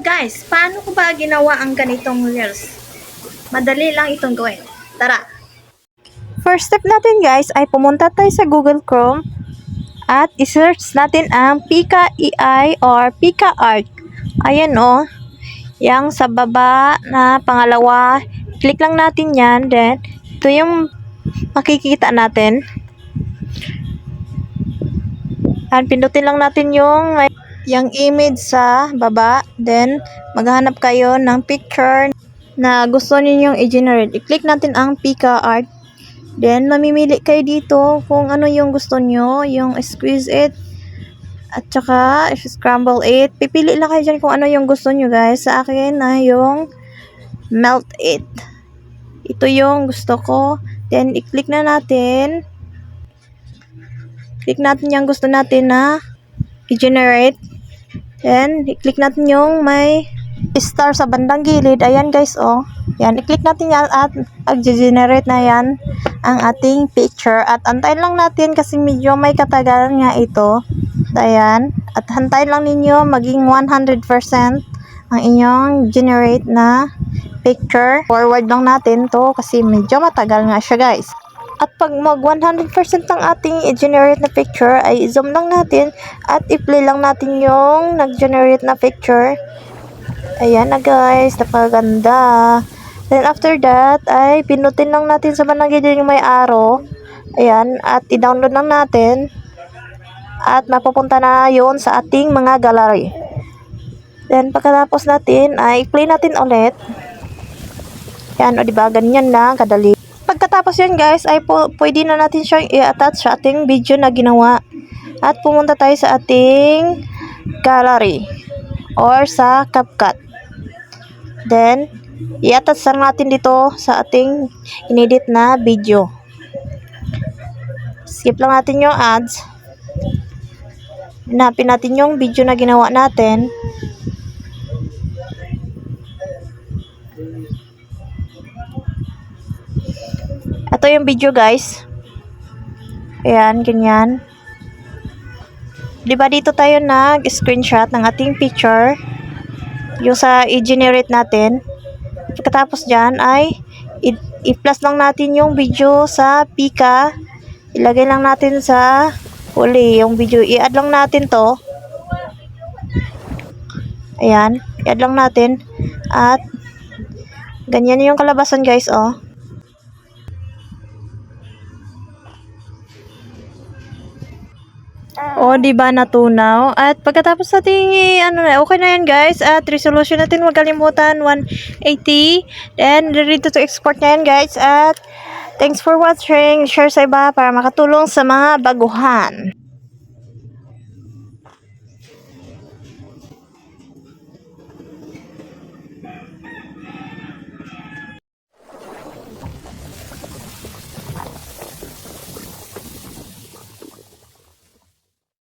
guys, paano ko ba ginawa ang ganitong reels? Madali lang itong gawin. Tara! First step natin guys ay pumunta tayo sa Google Chrome at isearch natin ang Pika AI or Pika Art. Ayan o. Yang sa baba na pangalawa. Click lang natin yan. Then, ito yung makikita natin. At pindutin lang natin yung yung image sa baba. Then, maghanap kayo ng picture na gusto ninyong i-generate. I-click natin ang Pika Art. Then, mamimili kayo dito kung ano yung gusto nyo, yung squeeze it, at saka scramble it. Pipili lang kayo dyan kung ano yung gusto nyo guys. Sa akin na yung melt it. Ito yung gusto ko. Then, i-click na natin. Click natin yung gusto natin na i-generate. Then, i-click natin yung may star sa bandang gilid. Ayan guys, oh. Yan, i-click natin yan at mag-generate na yan ang ating picture. At antayin lang natin kasi medyo may katagalan nga ito. Ayan. At hantayin lang ninyo maging 100% ang inyong generate na picture. Forward lang natin to kasi medyo matagal nga siya guys. At pag mag 100% ang ating i-generate na picture ay zoom lang natin at i-play lang natin yung nag-generate na picture. Ayan na guys, napaganda. Then after that, ay pinutin lang natin sa banagid yung may arrow. Ayan, at i-download lang natin. At mapupunta na yon sa ating mga gallery. Then pagkatapos natin, ay play natin ulit. Yan, o diba, ganyan lang, kadali. Pagkatapos yan guys, ay pwede na natin siyang i-attach sa ating video na ginawa. At pumunta tayo sa ating gallery or sa CapCut. Then, i-attach lang natin dito sa ating inedit na video. Skip lang natin yung ads. Hanapin natin yung video na ginawa natin. Ito yung video guys. Ayan, ganyan. Di ba dito tayo nag-screenshot ng ating picture? Yung sa i-generate natin. Pagkatapos dyan ay i-plus lang natin yung video sa Pika. Ilagay lang natin sa huli yung video. I-add lang natin to. Ayan. I-add lang natin. At ganyan yung kalabasan guys oh. O, di ba natunaw? At pagkatapos natin, ano na, okay na yan guys. At resolution natin, huwag kalimutan, 180. And ready to export na yan guys. At thanks for watching. Share sa iba para makatulong sa mga baguhan.